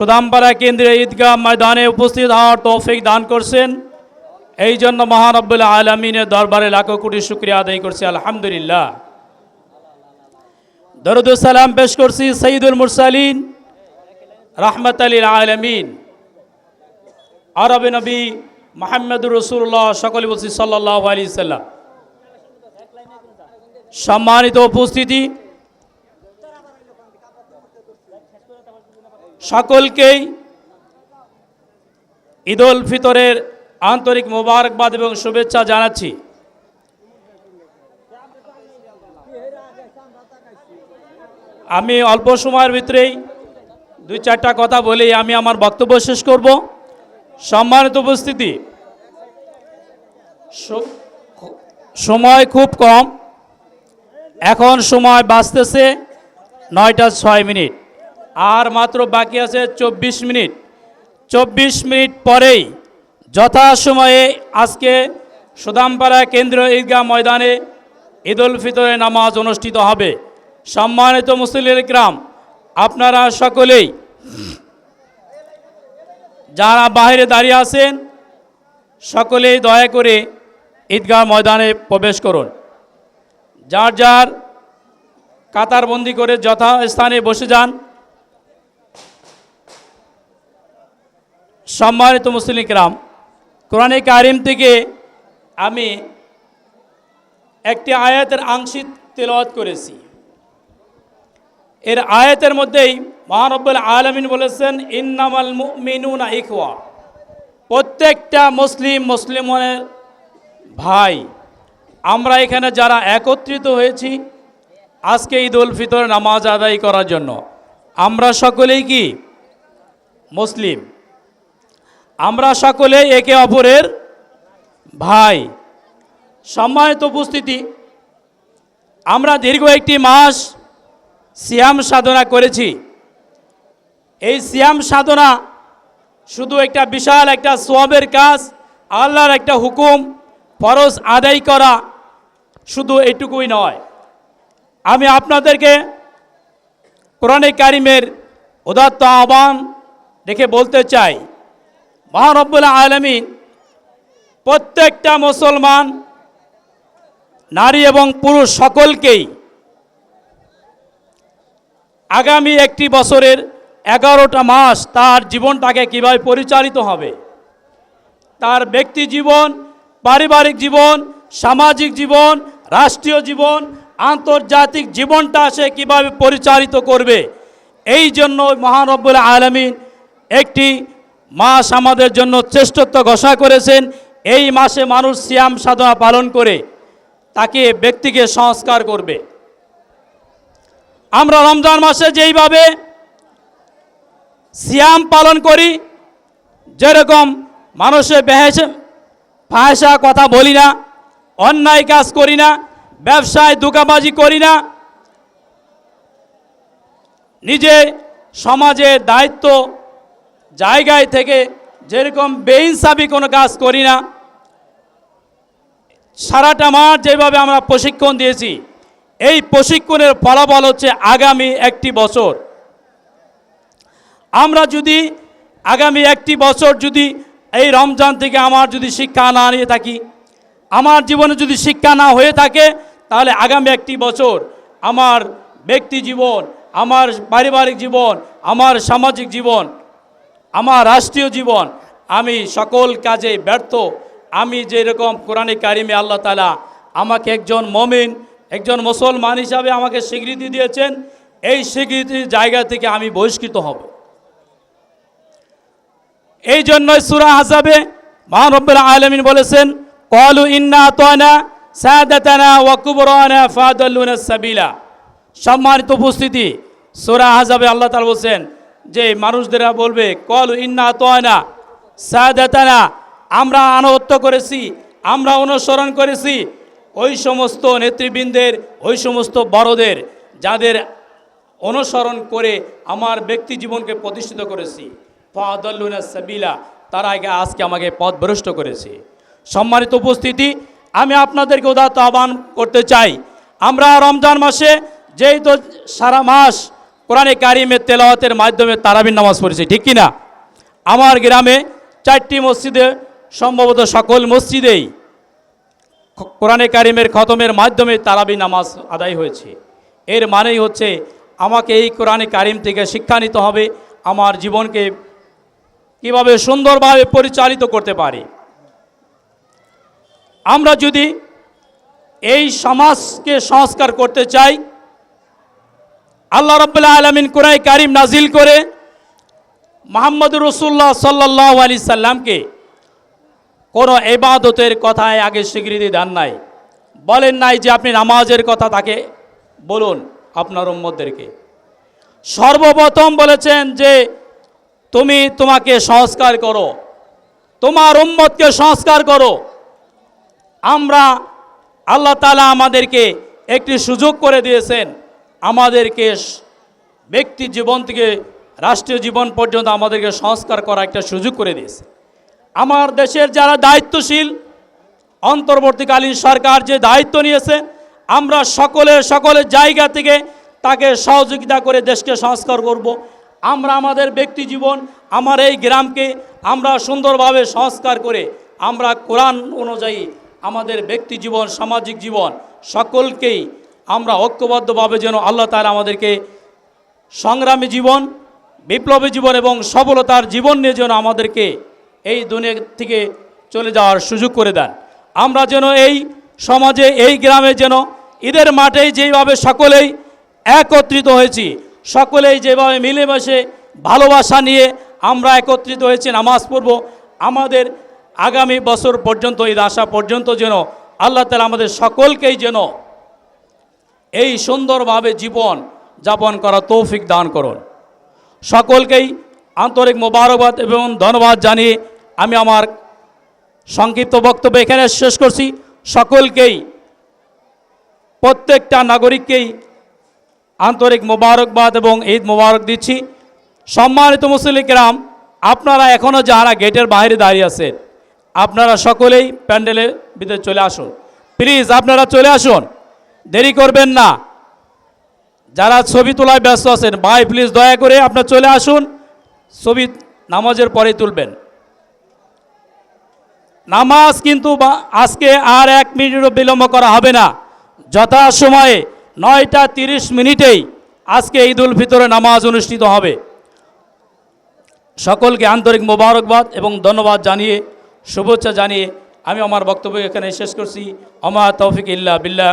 সুদামপাড়া কেন্দ্রীয় ঈদগাহ ময়দানে উপস্থিত হওয়ার তৌফিক দান করছেন। এই জন্য মহানব্বুল আলমিনের দরবারে লাখো কোটি শুক্রিয়া আদায় করছি, আলহামদুলিল্লাহ। দরুদুসালাম পেশ করছি সঈদুল মুরসালিন রহমত আলীর আলমিন। আরবে নবী মোহাম্মদুর রসুল্লাহ সকলে বলছি সাল্লাহ আলি সাল্লাম সম্মানিত উপস্থিতি সকলকেই ঈদ উল ফিতরের আন্তরিক মোবারকবাদ এবং শুভেচ্ছা জানাচ্ছি। আমি অল্প সময়ের ভিতরেই দুই চারটা কথা বলেই আমি আমার বক্তব্য শেষ করব। সম্মানিত উপস্থিতি সময় খুব কম। এখন সময় বাঁচতেছে নয়টা ছয় মিনিট। আর মাত্র বাকি আছে চব্বিশ মিনিট। চব্বিশ মিনিট পরেই যথাসময়ে আজকে সুদামপাড়া কেন্দ্রীয় ঈদগাহ ময়দানে ঈদ উল ফিতরের নামাজ অনুষ্ঠিত হবে। সম্মানিত মুসলিম গ্রাম আপনারা সকলেই যারা বাইরে দাঁড়িয়ে আছেন, সকলেই দয়া করে ঈদগাহ ময়দানে প্রবেশ করুন। যার যার কাতারবন্দি করে যথাস্থানে বসে যান সম্মানিত মুসলিম রাম কোরআনে কারিম থেকে আমি একটি আয়াতের আংশিক তেলাওয়াত করেছি। এর আয়াতের মধ্যেই মহানব্বুল আলমিন বলেছেন, ইন্নামাল মিনুনা ইখওয়া। প্রত্যেকটা মুসলিম মুসলিমের ভাই, আমরা এখানে যারা একত্রিত হয়েছি, আজকে ঈদ উল ফিতর নামাজ আদায় করার জন্য, আমরা সকলেই কি? মুসলিম। আমরা সকলে একে অপরের ভাই। সম্মানিত উপস্থিতি, আমরা দীর্ঘ একটি মাস সিয়াম সাধনা করেছি। এই সিয়াম সাধনা শুধু একটা বিশাল একটা সোয়াবের কাজ, আল্লাহর একটা হুকুম, ফরজ আদায় করা শুধু এটুকুই নয়। আমি আপনাদেরকে কোরআনে কারিমের উদাত্ত আহ্বান রেখে বলতে চাই মহানব্বুল আলমিন, প্রত্যেকটা মুসলমান, নারী এবং পুরুষ সকলকেই আগামী একটি বছরের এগারোটা মাস তার জীবনটাকে কীভাবে পরিচালিত হবে? তার ব্যক্তি জীবন, পারিবারিক জীবন, সামাজিক জীবন, রাষ্ট্রীয় জীবন, আন্তর্জাতিক জীবনটা সে কীভাবে পরিচালিত করবে? এই জন্য মহানব্বুল আলমিন একটি মাস আমাদের জন্য শ্রেষ্ঠত্ব ঘোষণা করেছেন। এই মাসে মানুষ সিয়াম সাধনা পালন করে তাকে ব্যক্তিকে সংস্কার করবে। আমরা রমজান মাসে যেইভাবে সিয়াম পালন করি, যেরকম মানুষের বেহেসে ফাহেসা কথা বলি না, অন্যায় কাজ করি না, ব্যবসায় দুকাবাজি করি না, নিজে সমাজের দায়িত্ব জায়গায় থেকে যেরকম বেইনসাবি কোনো কাজ করি না, সারাটা মাঠ যেভাবে আমরা প্রশিক্ষণ দিয়েছি, এই প্রশিক্ষণের ফলাফল হচ্ছে আগামী একটি বছর। আমরা যদি আগামী একটি বছর যদি এই রমজান থেকে আমার যদি শিক্ষা না নিয়ে থাকি, আমার জীবনে যদি শিক্ষা না হয়ে থাকে, তাহলে আগামী একটি বছর আমার ব্যক্তি জীবন, আমার পারিবারিক জীবন, আমার সামাজিক জীবন আমার রাষ্ট্রীয় জীবন, আমি সকল কাজে ব্যর্থ। আমি যেরকম কোরআনে কারিমে আল্লাহ তালা আমাকে একজন মমিন, একজন মুসলমান হিসাবে আমাকে স্বীকৃতি দিয়েছেন, এই স্বীকৃতির জায়গা থেকে আমি বহিষ্কৃত হব। এই জন্যই সুরা হাসাবে মহানব্বুল আলমিন বলেছেন কলু ইন্না তোয়ানা সাবিলা। সম্মানিত উপস্থিতি, সুরা হাজাবে আল্লাহ তালা বলছেন যে মানুষদেরা বলবে, কলু ইন্না তোয়ানা সাদাতানা, আমরা আনুগত্য করেছি, আমরা অনুসরণ করেছি। ওই সমস্ত নেতৃবৃন্দের, ওই সমস্ত বড়দের, যাদের অনুসরণ করে আমার ব্যক্তি জীবনকে প্রতিষ্ঠিত করেছি। ফাদল্লুনা সাবিলা, তারা আগে আজকে আমাকে পথভ্রষ্ট করেছে। সম্মানিত উপস্থিতি, আমি আপনাদেরকে উদাত্ত আহ্বান করতে চাই। আমরা রমজান মাসে যেই তো সারা মাস কোরআনে কারিমের তেলাওয়াতের মাধ্যমে তারাবির নামাজ পড়েছে, ঠিক কি না আমার গ্রামে চারটি মসজিদে সম্ভবত সকল মসজিদেই কোরআনে কারিমের খতমের মাধ্যমে তারাবি নামাজ আদায় হয়েছে। এর মানেই হচ্ছে আমাকে এই কোরআনে কারিম থেকে শিক্ষা নিতে হবে, আমার জীবনকে কীভাবে সুন্দরভাবে পরিচালিত করতে পারি। আমরা যদি এই সমাজকে সংস্কার করতে চাই আল্লাহ রব্বুল্লাহ আলমিন কোরআন কারিম নাজিল করে মোহাম্মদ রসুল্লাহ সাল্লাহ আলি সাল্লামকে কোনো এবাদতের কথায় আগে স্বীকৃতি দেন নাই। বলেন নাই যে আপনি নামাজের কথা তাকে বলুন আপনার উম্মদেরকে সর্বপ্রথম বলেছেন যে তুমি তোমাকে সংস্কার করো, তোমার উম্মতকে সংস্কার করো। আমরা আল্লাহ তালা আমাদেরকে একটি সুযোগ করে দিয়েছেন। আমাদেরকে ব্যক্তি জীবন থেকে রাষ্ট্রীয় জীবন পর্যন্ত আমাদেরকে সংস্কার করা একটা সুযোগ করে দিয়েছে আমার দেশের যারা দায়িত্বশীল, অন্তর্বর্তীকালীন সরকার যে দায়িত্ব নিয়েছে, আমরা সকলে সকলের জায়গা থেকে তাকে সহযোগিতা করে দেশকে সংস্কার করব। আমরা আমাদের ব্যক্তি জীবন, আমার এই গ্রামকে আমরা সুন্দরভাবে সংস্কার করে, আমরা কোরআন অনুযায়ী আমাদের ব্যক্তি জীবন, সামাজিক জীবন সকলকেই আমরা ঐক্যবদ্ধভাবে যেন আল্লাহ তালা আমাদেরকে সংগ্রামী জীবন, বিপ্লবী জীবন এবং সফলতার জীবন নিয়ে যেন আমাদেরকে এই দুনিয়া থেকে চলে যাওয়ার সুযোগ করে দেন। আমরা যেন এই সমাজে, এই গ্রামে যেন ঈদের মাঠে যেইভাবে সকলেই একত্রিত হয়েছি, সকলেই যেভাবে মিলেমিশে ভালোবাসা নিয়ে আমরা একত্রিত হয়েছি, নামাজ পড়ব, আমাদের আগামী বছর পর্যন্ত, ঈদ আসা পর্যন্ত যেন আল্লাহ তালা আমাদের সকলকেই যেন এই সুন্দরভাবে জীবন যাপন করা তৌফিক দান করুন। সকলকেই আন্তরিক মোবারকবাদ এবং ধন্যবাদ জানিয়ে আমি আমার সংক্ষিপ্ত বক্তব্য এখানে শেষ করছি। সকলকেই, প্রত্যেকটা নাগরিককেই আন্তরিক মোবারকবাদ এবং ঈদ মোবারক দিচ্ছি। সম্মানিত মুসলিকরাম আপনারা এখনও যারা গেটের বাইরে দাঁড়িয়ে আছেন, আপনারা সকলেই প্যান্ডেলের ভিতরে চলে আসুন। প্লিজ, আপনারা চলে আসুন। দেরি করবেন না। যারা ছবি তোলায় ব্যস্ত আছেন, ভাই প্লিজ দয়া করে আপনার চলে আসুন। ছবি নামাজের পরে তুলবেন। নামাজ কিন্তু আজকে আর এক মিনিটও বিলম্ব করা হবে না। যথা সময়ে নয়টা তিরিশ মিনিটেই আজকে ঈদ উল ফিতরে নামাজ অনুষ্ঠিত হবে। সকলকে আন্তরিক মোবারকবাদ এবং ধন্যবাদ জানিয়ে, শুভেচ্ছা জানিয়ে আমি আমার বক্তব্য এখানে শেষ করছি। আমার তৌফিক ইল্লা বিল্লাহ।